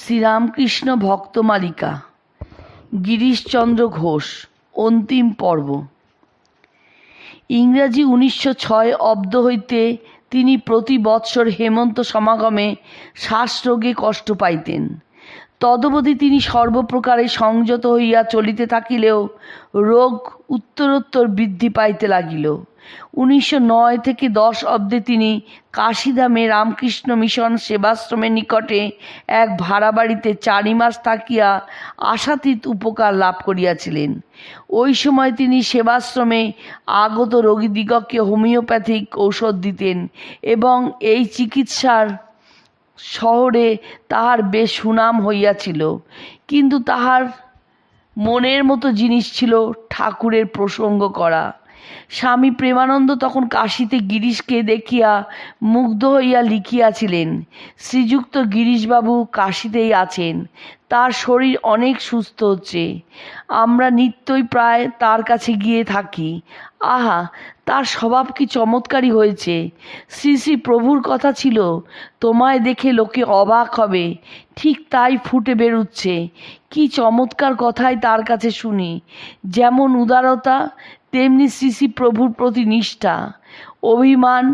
শ্রীরামকৃষ্ণ ভক্তমালিকা গিরিশচন্দ্র ঘোষ, অন্তিম পর্ব। ইংরাজি উনিশশো ছয় অব্দ হইতে তিনি প্রতি বৎসর হেমন্ত সমাগমে শ্বাসরোগে কষ্ট পাইতেন। তদবধি তিনি সর্বপ্রকারে সংযত হইয়া চলিতে থাকিলেও রোগ উত্তরোত্তর বৃদ্ধি পাইতে লাগিল। উনিশশো নয় থেকে দশ অব্দে তিনি কাশিধামে রামকৃষ্ণ মিশন সেবাশ্রমের নিকটে এক ভাড়া বাড়িতে চারি মাস থাকিয়া আশাতীত উপকার লাভ করিয়াছিলেন। ওই সময় তিনি সেবাশ্রমে আগত রোগীদিগকে হোমিওপ্যাথিক ঔষধ দিতেন এবং এই চিকিৎসার শহরে তাহার বেশ সুনাম হইয়াছিল। কিন্তু তাহার মনের মতো জিনিস ছিল ঠাকুরের প্রসঙ্গ করা। স্বামী প্রেমানন্দ তখন কাশীতে গিরিশকে দেখিয়া মুগ্ধ হইয়া লিখিয়াছিলেন, শ্রীযুক্ত গিরিশবাবু কাশীতেই আছেন, তার শরীর অনেক সুস্থ হচ্ছে, আমরা নিত্যই প্রায় তার কাছে গিয়ে থাকি। আহা, তার স্বভাব কি চমৎকারই হয়েছে। শ্রী শ্রী প্রভুর কথা ছিল, তোমায় দেখে লোকে অবাক হবে, ঠিক তাই ফুটে বেরুচ্ছে। কি চমৎকার কথাই তার কাছে শুনি, যেমন উদারতা তেমনি শ্রী শ্রী প্রভুর প্রতি নিষ্ঠা। অভিমান,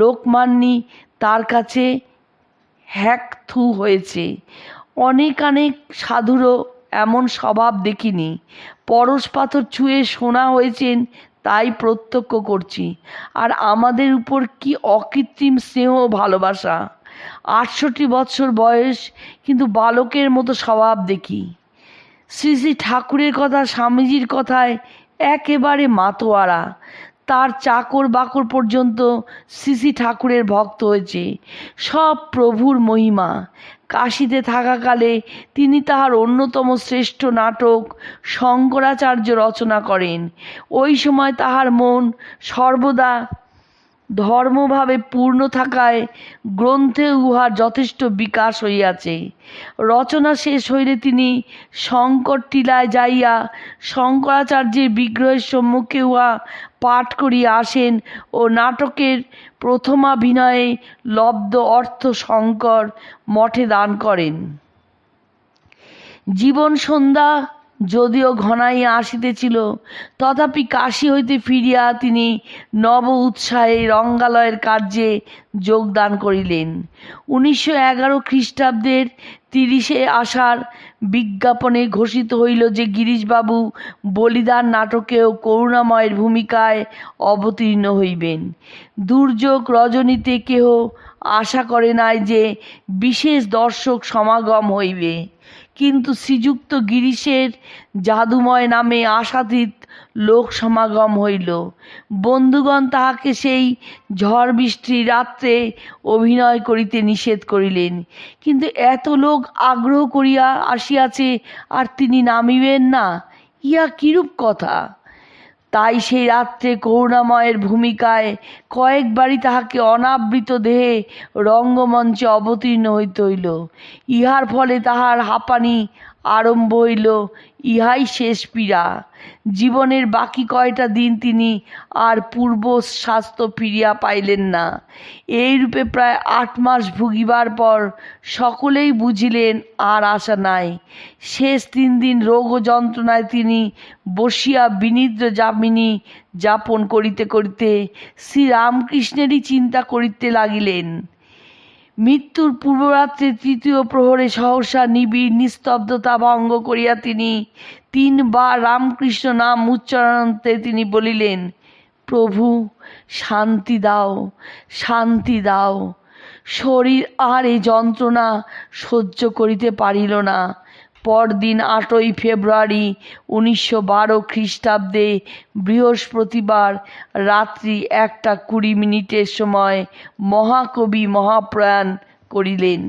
লোকমান্যি তার কাছে হ্যাক থু হয়েছে। অনেক অনেক সাধুরও এমন স্বভাব দেখিনি। পরশ পাথর ছুঁয়ে শোনা হয়েছেন তাই প্রত্যক্ষ করছি। আর আমাদের উপর কি অকৃত্রিম স্নেহ ভালোবাসা? আটষট্টি বৎসর বয়স, কিন্তু বালকের মতো স্বভাব দেখি। শ্রী শ্রী ঠাকুরের কথা, স্বামীজির কথায় একেবারে মাতোয়ারা। তার চাকর বাকর পর্যন্ত শ্রী ঠাকুরের ভক্ত হয়েছে। সব প্রভুর মহিমা। কাশিতে থাকাকালে তিনি তাহার অন্যতম শ্রেষ্ঠ নাটক শঙ্করাচার্য রচনা করেন। ওই সময় তাহার মন সর্বদা ধর্মভাবে পূর্ণ থাকায় গ্রন্থে উহার যথেষ্ট বিকাশ হইয়াছে। রচনা শেষ হইলে তিনি শঙ্কর টিলায় যাইয়া শঙ্করাচার্যের বিগ্রহের সম্মুখে উহা পাঠ করিয়া আসেন ও নাটকের প্রথমাভিনয়ে লব্ধ অর্থ শঙ্কর মঠে দান করেন। জীবন সন্ধ্যা যদিও ঘনাইয়া আসিতেছিল, তথাপি কাশী হইতে ফিরিয়া তিনি নব উৎসাহে রঙ্গালয়ের কার্যে যোগদান করিলেন। উনিশশো এগারো খ্রিস্টাব্দের তিরিশে আষাঢ় বিজ্ঞাপনে ঘোষিত হইল যে গিরিশবাবু বলিদান নাটকেও করুণাময়ের ভূমিকায় অবতীর্ণ হইবেন। দুর্যোগ রজনীতে কেহ আশা করে নাই যে বিশেষ দর্শক সমাগম হইবে। কিন্তু শ্রীযুক্ত গিরিশের জাদুময় নামে আশাতীত লোক সমাগম হইল। বন্ধুগণ তাহাকে সেই ঝড় বৃষ্টি রাত্রে অভিনয় করিতে নিষেধ করিলেন। কিন্তু এত লোক আগ্রহ করিয়া আসিয়াছে আর তিনি নামিবেন না, ইহা কিরূপ কথা? তাই সেই রাত্রে করুণাময়ের ভূমিকায় কয়েকবারই তাহাকে অনাবৃত দেহে রঙ্গমঞ্চে অবতীর্ণ হইতে হইল। ইহার ফলে তাহার হাঁপানি আরম্ভ হইল। ইহাই শেষ পীড়া। জীবনের বাকি কয়টা দিন তিনি আর পূর্ব স্বাস্থ্য ফিরিয়া পাইলেন না। এইরূপে প্রায় আট মাস ভুগিবার পর সকলেই বুঝিলেন, আর আশা নাই। শেষ তিন দিন রোগ ও যন্ত্রণায় তিনি বসিয়া বিনিদ্র যামিনী যাপন করিতে করিতে শ্রীরামকৃষ্ণেরই চিন্তা করিতে লাগিলেন। মৃত্যুর পূর্বরাত্রে তৃতীয় প্রহরে সহসা নিবিড় নিস্তব্ধতা ভঙ্গ করিয়া তিনি তিনবার রামকৃষ্ণ নাম উচ্চারণতে তিনি বলিলেন, প্রভু, শান্তি দাও শান্তি দাও। শরীর আর এ যন্ত্রণা সহ্য করিতে পারিল না। পরদিন আটই ফেব্রুয়ারি উনিশশো বারো খ্রিস্টাব্দে বৃহস্পতিবার রাত্রি একটা কুড়ি মিনিটের সময় মহাকবি মহাপ্রয়াণ করিলেন।